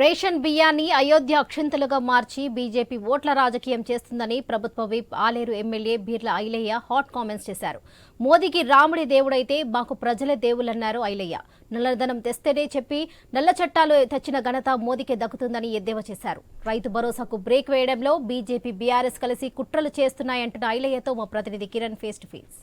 Ration బియ్యాన్ని అయోధ్య అక్షింతలుగా మార్చి BJP ఓట్ల రాజకీయం చేస్తుందని ప్రభుత్వ whip Aler MLA Beerla Ilaiah hot comments చేశారు. మోదీకి రాముడి దేవుడైతే మాకు ప్రజలే దేవులన్నారు ఐలయ్య. నల్లధనం తెస్తేనే చెప్పి నల్ల చట్టాలు తెచ్చిన ఘనత మోదీకే దక్కుతుందని ఎద్దేవా చేశారు. రైతు భరోసాకు బ్రేక్ వేయడంలో బీజేపీ బీఆర్ఎస్ కలిసి కుట్రలు చేస్తున్నాయంటున్న ఐలయ్యతో మా ప్రతినిధి కిరణ్ ఫేస్ టు ఫేస్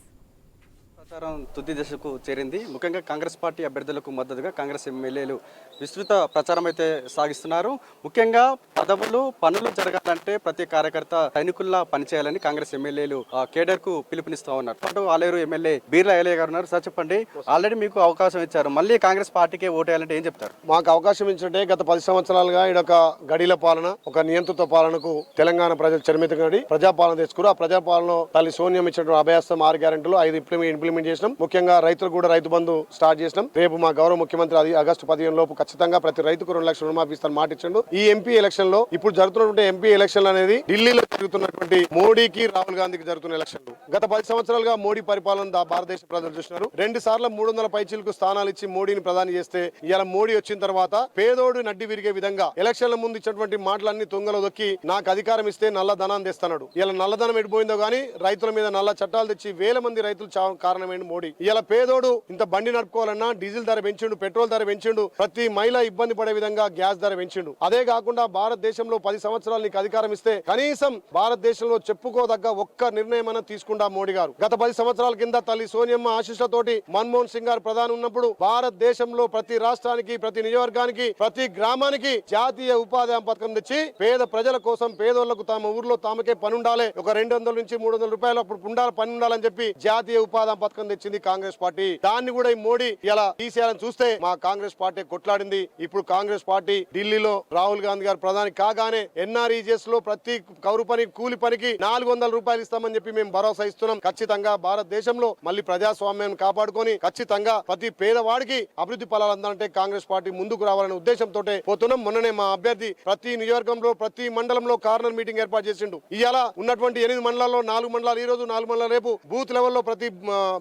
ప్రచారం తుది దశకు చేరింది. ముఖ్యంగా కాంగ్రెస్ పార్టీ అభ్యర్థులకు మద్దతుగా కాంగ్రెస్ ఎమ్మెల్యేలు విస్తృత ప్రచారం అయితే సాగిస్తున్నారు. ముఖ్యంగా పదవులు పనులు జరగాలంటే ప్రతి కార్యకర్త సైనికుల్లా పనిచేయాలని కాంగ్రెస్ ఎమ్మెల్యేలు ఆ, కేడర్కు పిలుపునిస్తా ఉన్నారు. అటు ఆలేరు ఎమ్మెల్యే బీర్లా ఎలయ్య గారు ఉన్నారు. సార్ చెప్పండి. ఆల్రెడీ మీకు అవకాశం ఇచ్చారు. మళ్ళీ కాంగ్రెస్ పార్టీకే ఓటేయాలంటే ఏం చెప్తారు? మాకు అవకాశం ఇచ్చినట్టే గత పది సంవత్సరాలుగా ఈడొక గడిల పాలన ఒక నియంత్రిత పాలనకు తెలంగాణ ప్రజలు చరిమితం గడి ప్రజాపాలన తెచ్చుకున్నారు. ఆ ప్రజాపాలన తల్లి సోనియం ఇచ్చినటువంటి అభయాస్తం ఆరు గ్యారెంటీలు ఐదు ఇంప్లిమెంట్ ఇంప్లిమెంట్ చేసినాం. ముఖ్యంగా రైతులకు కూడా రైతు బంధు స్టార్ట్ చేసినాం. రేపు మా గౌరవ ముఖ్యమంత్రి అది ఆగస్టు పదిహేను లోపు ఖచ్చితంగా ప్రతి రైతుకు రెండు లక్షల రుణమాఫీ ఇస్తాను మాట ఇచ్చిండు. ఈ ఎంపీ ఎలక్షన్లో ఇప్పుడు జరుగుతున్నటువంటి ఎంపీ ఎలక్షన్ అనేది ఢిల్లీలో జరుగుతున్నటువంటి మోడీకి రాహుల్ గాంధీకి జరుగుతున్న ఎలక్షన్లు. గత పది సంవత్సరాలుగా మోడీ పరిపాలన భారతదేశ ప్రజలు చూసినారు. రెండు సార్లు మూడు వందల పైచీలకు స్థానాలు ఇచ్చి మోడీని ప్రధాని చేస్తే ఇలా మోడీ వచ్చిన తర్వాత పేదోడు నడ్డి విరిగే విధంగా ఎలక్షన్ల ముందు ఇచ్చినటువంటి మాటలన్నీ తుంగలో దొక్కి నాకు అధికారం ఇస్తే నల్ల ధనాన్ని తెస్తున్నాడు ఇలా నల్లధనం ఎడిపోయిందో గానీ రైతుల మీద నల్ల చట్టాలు తెచ్చి వేల మంది రైతులు కారణం కారణమైంది మోడీ. ఇలా పేదోడు ఇంత బండి నడుపుకోవాలన్నా డీజిల్ ధర పెంచిండు పెట్రోల్ ధర పెంచిండు ప్రతి మహిళ ఇబ్బంది పడే విధంగా గ్యాస్ ధర పెంచిండు. అదే కాకుండా భారతదేశంలో పది సంవత్సరాలు నీకు అధికారం ఇస్తే కనీసం భారతదేశంలో చెప్పుకోదగ్గ ఒక్క నిర్ణయం అన్న తీసుకుంటా మోడీ గారు. గత పది సంవత్సరాల కింద తల్లి సోనియమ్మ ఆశీస్సులతోటి మన్మోహన్ సింగ్ గారు ప్రధాని ఉన్నప్పుడు భారతదేశంలో ప్రతి రాష్ట్రానికి ప్రతి నియోజకవర్గానికి ప్రతి గ్రామానికి జాతీయ ఉపాధి హామీ పథకం తెచ్చి పేద ప్రజల కోసం పేదోళ్ళకు తమ ఊర్లో తామకే పని ఉండాలి ఒక రెండు వందల నుంచి మూడు వందల రూపాయలు అప్పుడు ఉండాలి పని ఉండాలని చెప్పి జాతీయ ఉపాధి హామీ పథకం తెచ్చింది కాంగ్రెస్ పార్టీ. దాన్ని కూడా ఈ మోడీ ఇలా తీసేయాలని చూస్తే మా కాంగ్రెస్ పార్టీ కొట్లాడింది. ఇప్పుడు కాంగ్రెస్ పార్టీ ఢిల్లీలో రాహుల్ గాంధీ గారు ప్రధాని కాగానే ఎన్ఆర్ఈజెస్లో ప్రతి కౌరు పని కూలి పనికి నాలుగు వందల రూపాయలు ఇస్తామని చెప్పి మేము భరోసా ఇస్తున్నాం. ఖచ్చితంగా భారతదేశంలో మళ్ళీ ప్రజాస్వామ్యాన్ని కాపాడుకొని ఖచ్చితంగా ప్రతి పేదవాడికి అభివృద్ధి ఫలాలు అందాలంటే కాంగ్రెస్ పార్టీ ముందుకు రావాలనే ఉద్దేశంతో పోతున్నాం. మొన్ననే మా అభ్యర్థి ప్రతి నియోజకవర్గంలో ప్రతి మండలంలో కార్నర్ మీటింగ్ ఏర్పాటు చేసిండు. ఇవాళ ఉన్నటువంటి ఎనిమిది మండలాల్లో నాలుగు మండలాలు ఈ రోజు నాలుగు మండలాలు రేపు బూత్ లెవెల్లో ప్రతి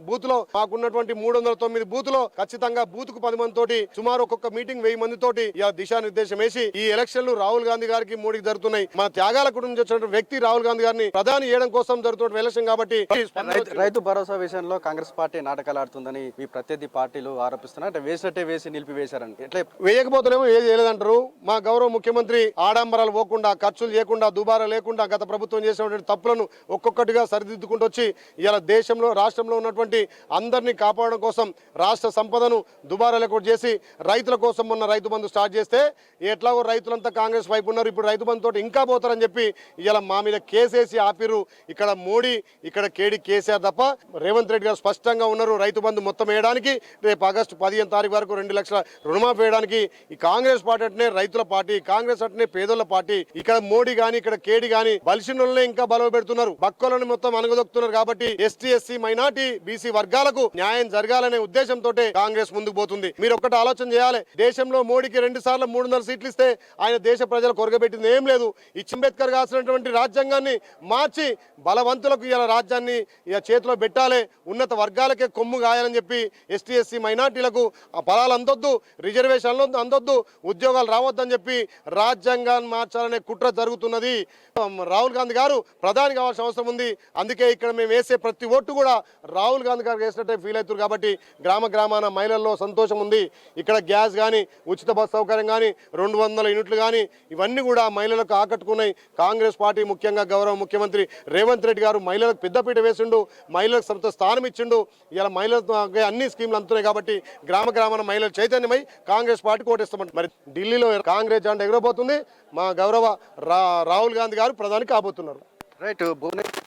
బూత్లో మాకున్నటువంటి మూడు వందల తొమ్మిది బూత్లో ఖచ్చితంగా బూత్కు పది మంది తోటి సుమారు ఒక్కొక్క మీటింగ్ వెయ్యి మంది తోటి దిశానిర్దేశం వేసి ఈ ఎలక్షన్లు రాహుల్ గాంధీ గారికి మోడీకి జరుగుతున్నాయి. మన త్యాగాల కుటుంబం వచ్చిన వ్యక్తి రాహుల్ గాంధీ గారిని ప్రధాని చేయడం కోసం జరుగుతున్న ఎలక్షన్ కాబట్టి రైతు- భరోసా విషయంలో కాంగ్రెస్ పార్టీ నాటకాలు ఆడుతుందని మీ ప్రత్యర్థి పార్టీలు ఆరోపిస్తున్నారు. అంటే వేసినట్టే వేసి నిలిపివేశారని. ఎట్లా వేయకపోతేనేమో ఏది చేయలేదంటారు. మా గౌరవ ముఖ్యమంత్రి ఆడంబరాలు పోకుండా ఖర్చులు చేయకుండా దుబారా లేకుండా గత ప్రభుత్వం చేసినటువంటి తప్పులను ఒక్కొక్కటిగా సరిదిద్దుకుంటూ వచ్చి ఇలా దేశంలో రాష్ట్రంలో ఉన్నటువంటి అందరినీ కాపాడడం కోసం రాష్ట్ర సంపదను దుబారా లేకుండా చేసి రైతుల కోసం ఉన్న రైతు బంధు స్టార్ట్ చేస్తే ఎట్లాగో రైతులంతా కాంగ్రెస్ వైపు ఉన్నారు. ఇప్పుడు రైతు బంధు తోటి ఇంకా పోతారని చెప్పి ఇలా మా మీద కేసేసి ఆపిరు ఇక్కడ మోడీ ఇక్కడ కేడి కేసీఆర్ తప్ప రేవంత్ రెడ్డి గారు స్పష్టంగా ఉన్నారు. రైతు బంధు మొత్తం వేయడానికి రేపు ఆగస్టు పదిహేను తారీఖు వరకు రెండు లక్షల రుణమాఫీ వేయడానికి ఈ కాంగ్రెస్ పార్టీ అంటే రైతుల పార్టీ కాంగ్రెస్ అంటే పేదోళ్ళ పార్టీ ఇక్కడ మోడీ గాని ఇక్కడ కేడి గాని బలిసినోళ్ళనే ఇంకా బలవ పెడుతున్నారు బక్కలను మొత్తం అనగదొక్కుతున్నారు కాబట్టి ఎస్టీ ఎస్సీ మైనార్టీ బీసీ వర్గాలకు న్యాయం జరగాలనే ఉద్దేశంతో కాంగ్రెస్ ముందుకు పోతుంది. మీరు ఒక్కటి ఆలోచన చేయాలి. దేశంలో మోడీకి రెండు సార్లు మూడు వందల సీట్లు ఇస్తే ఆయన దేశ ప్రజలు కొరగబెట్టింది ఏం లేదు. ఈ అంబేద్కర్ కాసినటువంటి రాజ్యాంగాన్ని మార్చి బలవంతులకు ఇలా రాజ్యాన్ని ఇక చేతిలో పెట్టాలి. ఉన్నత వర్గాలకే కొమ్ము గాయాలని చెప్పి ఎస్టీ ఎస్సీ మైనార్టీలకు ఆ ఫలాలు అందొద్దు రిజర్వేషన్లు అందొద్దు ఉద్యోగాలు రావద్దని చెప్పి రాజ్యాంగాన్ని మార్చాలనే కుట్ర జరుగుతున్నది. రాహుల్ గాంధీ గారు ప్రధాని కావాల్సిన అవసరం ఉంది. అందుకే ఇక్కడ మేము వేసే ప్రతి ఓటు కూడా రాహుల్ గాంధీ గారికి వేసినట్టే ఫీల్ అవుతారు కాబట్టి గ్రామ గ్రామాన మహిళల్లో సంతోషం ఉంది. ఇక్కడ గ్యాస్ కానీ ఉచిత బస్ సౌకర్యం కానీ రెండు వందల యూనిట్లు కానీ ఇవన్నీ కూడా మహిళలకు ఆకట్టుకున్నాయి. కాంగ్రెస్ పార్టీ ముఖ్యంగా గౌరవ ముఖ్యమంత్రి రేవంత్ రెడ్డి గారు మహిళలకు పెద్దపీట వేసిండు మహిళలకు సొంత స్థానం ఇచ్చిండు. ఇలా మహిళలకు అన్ని స్కీమ్లు అందుతున్నాయి కాబట్టి గ్రామ గ్రామాన మహిళలు చైతన్యమై కాంగ్రెస్ పార్టీ కోటేస్తామంట మరి ఢిల్లీలో కాంగ్రెస్ జెండా ఎగరబోతుంది. మా గౌరవ రా రాహుల్ గాంధీ గారు ప్రధాని కాబోతున్నారు. రైట్ భువనేశ్వర్